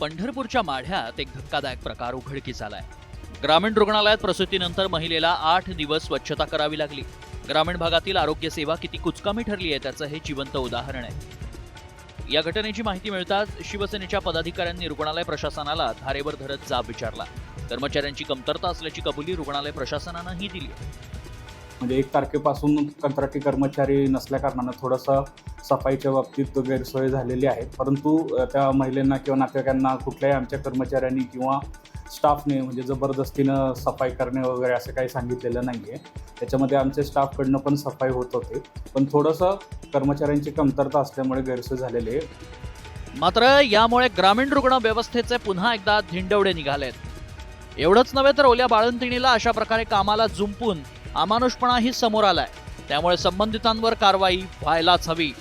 पंढरपूरच्या माढ्यात एक धक्कादायक प्रकार उघडकीस आलाय. ग्रामीण रुग्णालयात प्रसूतीनंतर महिलेला आठ दिवस स्वच्छता करावी लागली. ग्रामीण भागातील आरोग्य सेवा किती कुचकामी ठरली आहे त्याचं हे जिवंत उदाहरण आहे. या घटनेची माहिती मिळताच शिवसेनेच्या पदाधिकाऱ्यांनी रुग्णालय प्रशासनाला धारेवर धरत जाब विचारला. कर्मचाऱ्यांची कमतरता असल्याची कबुली रुग्णालय प्रशासनानंही दिली म्हणजे एक तारखेपासून कंत्राटी कर्मचारी नसल्याकारणानं थोडंसं सफाईच्या बाबतीत गैरसोय झालेली आहे. परंतु त्या महिलांना किंवा नातेवाईकांना कुठल्याही आमच्या कर्मचाऱ्यांनी किंवा स्टाफने म्हणजे जबरदस्तीनं सफाई करणे वगैरे असं काही सांगितलेलं नाही आहे त्याच्यामध्ये आमच्या स्टाफकडनं पण सफाई होत होते. पण थोडंसं कर्मचाऱ्यांची कमतरता असल्यामुळे गैरसोय झालेली आहे. मात्र यामुळे ग्रामीण रुग्ण व्यवस्थेचे पुन्हा एकदा धिंडवडे निघालेत. एवढंच नव्हे तर ओल्या बाळंतिणीला अशा प्रकारे कामाला जुंपून अमानुषपणाही समोर आलाय. त्यामुळे संबंधितांवर कारवाई व्हायलाच हवी.